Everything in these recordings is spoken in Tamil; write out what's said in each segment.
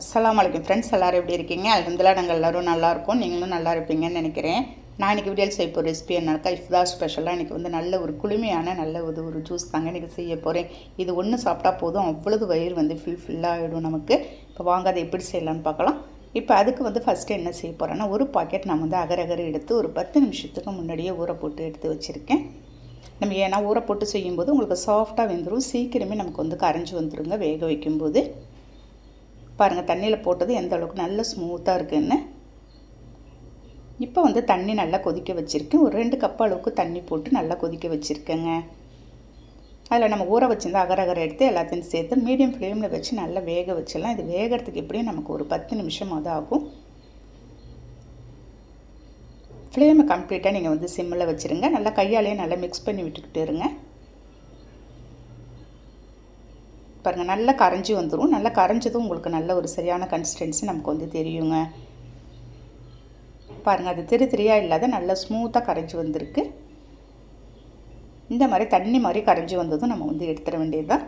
அஸ்லாம் வலைக்கம் ஃப்ரெண்ட்ஸ் எல்லோரும் எப்படி இருக்கீங்க? அலமதுல்லா நாங்கள் எல்லோரும் நல்லாயிருக்கும் நீங்களும் நல்லா இருப்பீங்கன்னு நினைக்கிறேன். நான் இன்றைக்கி வீடியோ செய்ய போகிற ரெசிபி என்னக்கா இஃப்தா ஸ்பெஷலாக இன்றைக்கி வந்து நல்ல ஒரு குளுமையான நல்ல ஒரு ஒரு ஜூஸ் தாங்க இன்றைக்கி செய்ய போகிறேன் இது ஒன்று சாப்பிட்டா போதும். அவ்வளவு வயிறு வந்து ஃபில் ஃபில்லாகிடும் நமக்கு. இப்போ வாங்க அதை எப்படி செய்யலாம்னு பார்க்கலாம். இப்போ அதுக்கு வந்து ஃபஸ்ட்டு என்ன செய்ய போகிறேன்னா ஒரு பாக்கெட் நான் வந்து அகர் அகர் எடுத்து ஒரு பத்து நிமிஷத்துக்கு முன்னாடியே ஊற போட்டு எடுத்து வச்சுருக்கேன். நம்ம ஏன்னா ஊற போட்டு செய்யும்போது உங்களுக்கு சாஃப்டாக வெந்துடும் சீக்கிரமே நமக்கு வந்து கரைஞ்சி வந்துடுங்க வேக வைக்கும்போது. பாருங்கள் தண்ணியில் போட்டது எந்த அளவுக்கு நல்ல ஸ்மூத்தாக இருக்குன்னு. இப்போ வந்து தண்ணி நல்லா கொதிக்க வச்சுருக்கேன். ஒரு ரெண்டு கப் அளவுக்கு தண்ணி போட்டு நல்லா கொதிக்க வச்சுருக்கேங்க. அதில் நம்ம ஊற வச்சுருந்தா அகர அகர எடுத்து எல்லாத்தையும் சேர்த்து மீடியம் ஃப்ளேமில் வச்சு நல்லா வேக வச்சிடலாம். இது வேகிறதுக்கு எப்படியும் நமக்கு ஒரு பத்து நிமிஷம் அது ஆகும். ஃப்ளேமை கம்ப்ளீட்டாக நீங்கள் வந்து சிம்மில் வச்சுருங்க. நல்லா கையாலேயே நல்லா மிக்ஸ் பண்ணி விட்டுக்கிட்டு இருங்க. பாருங்கள் நல்லா கரைஞ்சி வந்துடும் நல்லா கரைஞ்சதும் உங்களுக்கு நல்ல ஒரு சரியான கன்சிஸ்டன்சி நமக்கு வந்து தெரியுங்க. பாருங்கள் அது திரு திரியாக இல்லாத நல்லா ஸ்மூத்தாக கரைஞ்சி வந்திருக்கு. இந்த மாதிரி தண்ணி மாதிரி கரைஞ்சி வந்ததும் நம்ம வந்து எடுத்துட வேண்டியது தான்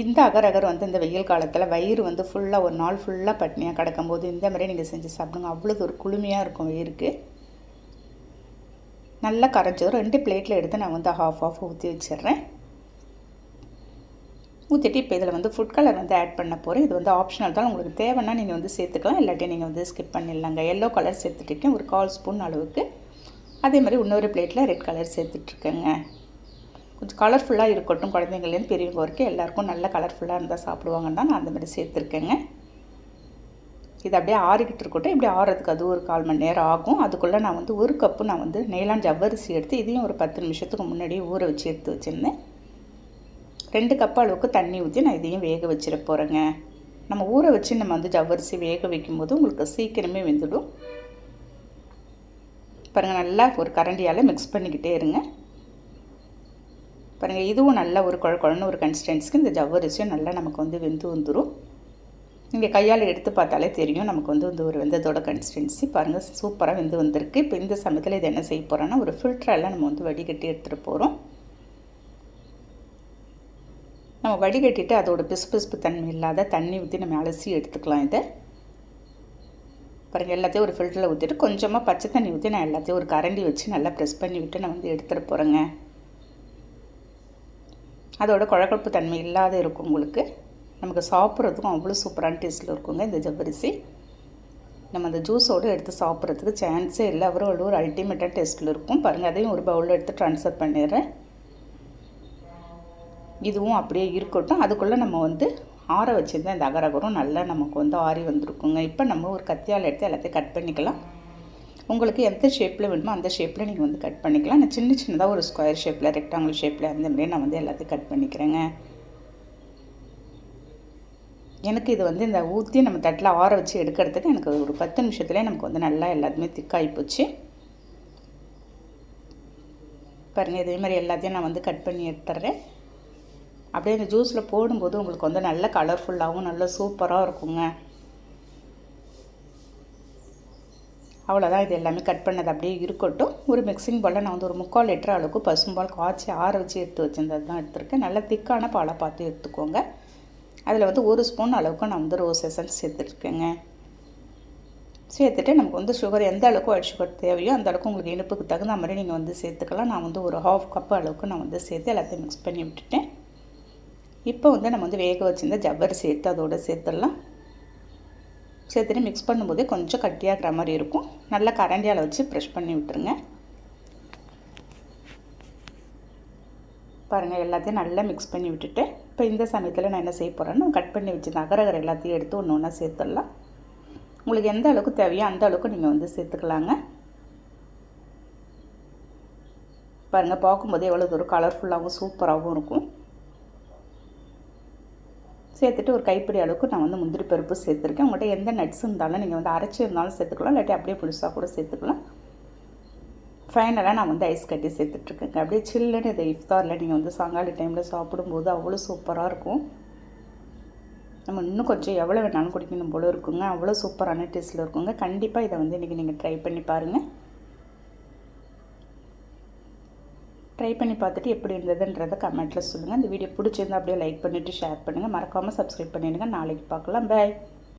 இந்த அகர் அகர் வந்து இந்த வெயில் காலத்தில் வயிறு வந்து ஃபுல்லாக ஒரு நாள் ஃபுல்லாக பட்னியாக கிடக்கும்போது இந்த மாதிரி நீங்கள் செஞ்சு சாப்பிடுங்க. அவ்வளோ ஒரு குளுமையாக இருக்கும் வயிறுக்கு. நல்லா கரைஞ்சதும் ரெண்டு பிளேட்டில் எடுத்து நான் வந்து ஹாஃப் ஆஃப் ஊற்றி வச்சிடுறேன். ஊற்றிட்டு இப்போ இதில் வந்து ஃபுட் கலர் வந்து ஆட் பண்ண போகிறேன் இது வந்து ஆப்ஷனல் தான். உங்களுக்கு தேவைன்னா நீங்கள் வந்து சேர்த்துக்கலாம். இல்லாட்டி நீங்கள் வந்து ஸ்கிப் பண்ணிடலாங்க. எல்லோ கலர் சேர்த்துட்ருக்கேன் ஒரு கால் ஸ்பூன் அளவுக்கு. அதே மாதிரி இன்னொரு பிளேட்டில் ரெட் கலர் சேர்த்துட்ருக்கேங்க கொஞ்சம் கலர்ஃபுல்லாக இருக்கட்டும். குழந்தைங்கள்லேருந்து பெரியவங்க வரைக்கும் எல்லாேருக்கும் நல்ல கலர்ஃபுல்லாக இருந்தால் சாப்பிடுவாங்கன்னு தான் நான் அந்த மாதிரி சேர்த்துருக்கேங்க. இது அப்படியே ஆறிக்கிட்டு இருக்கட்டும். இப்படி ஆறுறதுக்கு அது ஒரு கால் மணி நேரம் ஆகும். அதுக்குள்ளே நான் வந்து ஒரு கப்பு நான் வந்து நெய்லான் ஜவ்வரிசி எடுத்து இதையும் ஒரு பத்து நிமிஷத்துக்கு முன்னாடியே ஊற வச்சு எடுத்து வச்சுருந்தேன். ரெண்டு கப் அளவுக்கு தண்ணி ஊற்றி நான் இதையும் வேக வச்சிட போகிறேங்க நம்ம ஊற வச்சு நம்ம வந்து ஜவ்வரிசி வேக வைக்கும்போது உங்களுக்கு சீக்கிரமே வெந்துடும். பாருங்கள் நல்லா ஒரு கரண்டியால் மிக்ஸ் பண்ணிக்கிட்டே இருங்க. பாருங்கள் இதுவும் நல்ல ஒரு குழ குழன்னு ஒரு கன்சிஸ்டன்ஸ்க்கு இந்த ஜவ்வரிசியும் நல்லா நமக்கு வந்து வெந்து வந்துடும் நீங்கள் கையால் எடுத்து பார்த்தாலே தெரியும் நமக்கு வந்து இந்த ஒரு வெந்ததோட கன்சிஸ்டன்சி பாருங்கள் சூப்பராக வெந்து வந்திருக்கு. இப்போ இந்த சமயத்தில் இது என்ன செய்ய போகிறோன்னா ஒரு ஃபில்டரெல்லாம் நம்ம வந்து வடிகட்டி எடுத்துகிட்டு போகிறோம் நம்ம வடிகட்டிட்டு அதோட பிசுபிசுப்பு தன்மை இல்லாத தண்ணி ஊற்றி நம்ம அலசி எடுத்துக்கலாம் இதை. பாருங்கள் எல்லாத்தையும் ஒரு ஃபில்டரில் ஊற்றிட்டு கொஞ்சமாக பச்சை தண்ணி ஊற்றி நான் எல்லாத்தையும் ஒரு கரண்டி வச்சு நல்லா ப்ரெஸ் பண்ணி விட்டு நான் வந்து எடுத்துகிட்டு போகிறேங்க அதோட குழக்கப்பு தன்மை இல்லாத இருக்கும் உங்களுக்கு. நமக்கு சாப்பிட்றதுக்கும் அவ்வளோ சூப்பரான டேஸ்ட்டில் இருக்குங்க இந்த ஜவ்வரிசி. நம்ம அந்த ஜூஸோடு எடுத்து சாப்பிட்றதுக்கு சான்ஸே இல்லை. அவ்வளோ ஒரு அல்டிமேட்டாக டேஸ்ட்டில் இருக்கும். பாருங்கள் அதையும் ஒரு பவுலில் எடுத்து ட்ரான்ஸ்ஃபர் பண்ணிடுறேன். இதுவும் அப்படியே இருக்கட்டும். அதுக்குள்ளே நம்ம வந்து ஆற வச்சுருந்தா இந்த அகரகரம் நல்லா நமக்கு வந்து ஆறி வந்திருக்குங்க. இப்போ நம்ம ஒரு கத்தியால் எடுத்து எல்லாத்தையும் கட் பண்ணிக்கலாம். உங்களுக்கு எந்த ஷேப்பில் வேணுமோ அந்த ஷேப்பில் நீங்கள் வந்து கட் பண்ணிக்கலாம். நான் சின்ன சின்னதாக ஒரு ஸ்கொயர் ஷேப்பில் ரெக்டாங்கிள் ஷேப்பில் அந்தமாதிரி நான் வந்து எல்லாத்தையும் கட் பண்ணிக்கிறேங்க. எனக்கு இது வந்து இந்த ஊற்றி நம்ம தட்டில் ஆற வச்சு எடுக்கிறதுக்கு எனக்கு ஒரு பத்து நிமிஷத்துலேயே நமக்கு வந்து நல்லா எல்லாத்துமே திக்காகி போச்சு. பாருங்கள் இதே மாதிரி எல்லாத்தையும் நான் வந்து கட் பண்ணி எடுத்துட்றேன் அப்படியே இந்த ஜூஸில் போடும்போது உங்களுக்கு வந்து நல்ல கலர்ஃபுல்லாகவும் நல்ல சூப்பராக இருக்குங்க. அவ்வளோதான் இது எல்லாமே கட் பண்ணது அப்படியே இருக்கட்டும். ஒரு மிக்சிங் பாலில் நான் வந்து ஒரு முக்கால் லிட்டர் அளவுக்கு பசும்பால் காய்ச்சி ஆற வச்சு எடுத்து வச்சிருந்தது தான் எடுத்திருக்கேன். நல்ல திக்கான பாலை பார்த்து எடுத்துக்கோங்க. அதில் வந்து ஒரு ஸ்பூன் அளவுக்கு நான் வந்து ரோஸ் எசன்ஸ் சேர்த்துருக்கேங்க. சேர்த்துட்டு நமக்கு வந்து சுகர் எந்த அளவுக்கு ஒயிட் சுகர் தேவையோ அந்த அளவுக்கு உங்களுக்கு இனிப்புக்கு தகுந்த மாதிரி நீங்கள் வந்து சேர்த்துக்கலாம். நான் வந்து ஒரு ஹாஃப் கப் அளவுக்கு நான் வந்து சேர்த்து எல்லாத்தையும் மிக்ஸ் பண்ணி விட்டுட்டேன். இப்போ வந்து நம்ம வந்து வேக வச்சுருந்த ஜவ்வரி சேர்த்து அதோடு சேர்த்துடலாம். சேர்த்துட்டு மிக்ஸ் பண்ணும்போதே கொஞ்சம் கட்டியாகிற மாதிரி இருக்கும். நல்லா கரண்டியால் வச்சு ப்ரெஷ் பண்ணி விட்டுருங்க. பாருங்கள் எல்லாத்தையும் நல்லா மிக்ஸ் பண்ணி விட்டுட்டு இப்போ இந்த சமயத்தில் நான் என்ன செய்ய போகிறேன்னு கட் பண்ணி வச்சு அகரகர் எல்லாத்தையும் எடுத்து ஒன்று ஒன்றா சேர்த்துடலாம். உங்களுக்கு எந்த அளவுக்கு தேவையோ அந்த அளவுக்கு நீங்கள் வந்து சேர்த்துக்கலாங்க. பாருங்கள் பார்க்கும்போதே எவ்வளோ தூரம் கலர்ஃபுல்லாகவும் சூப்பராகவும் இருக்கும். சேர்த்துட்டு ஒரு கைப்பிடி அளவுக்கு நான் வந்து முந்திரி பருப்பு சேர்த்துருக்கேன். உங்கள்கிட்ட எந்த நட்ஸ் இருந்தாலும் நீங்கள் வந்து அரைச்சி இருந்தாலும் சேர்த்துக்கலாம். இல்லாட்டி அப்படியே புதுசாக கூட சேர்த்துக்கலாம். ஃபைனலாக நான் வந்து ஐஸ் கட்டி சேர்த்துட்ருக்கேங்க. அப்படியே சில்லுன்னு இதை இஃப்தாரில் நீங்கள் வந்து சாங்காலி டைமில் சாப்பிடும்போது அவ்வளோ சூப்பராக இருக்கும். நம்ம இன்னும் கொஞ்சம் எவ்வளோ வேணாலும் குடிக்கணும் போல இருக்குங்க. அவ்வளோ சூப்பரான டேஸ்ட்டில் இருக்குங்க. கண்டிப்பாக இதை வந்து இன்றைக்கி நீங்கள் ட்ரை பண்ணி பாருங்கள் ட்ரை பண்ணி பார்த்துட்டு எப்படி இருந்ததுன்றதை கமெண்ட்டில் சொல்லுங்கள் இந்த வீடியோ பிடிச்சிருந்தா அப்படியே லைக் பண்ணிவிட்டு ஷேர் பண்ணுங்கள் மறக்காமல் சப்ஸ்கிரைப் பண்ணிடுங்க. நாளைக்கு பார்க்கலாம். பை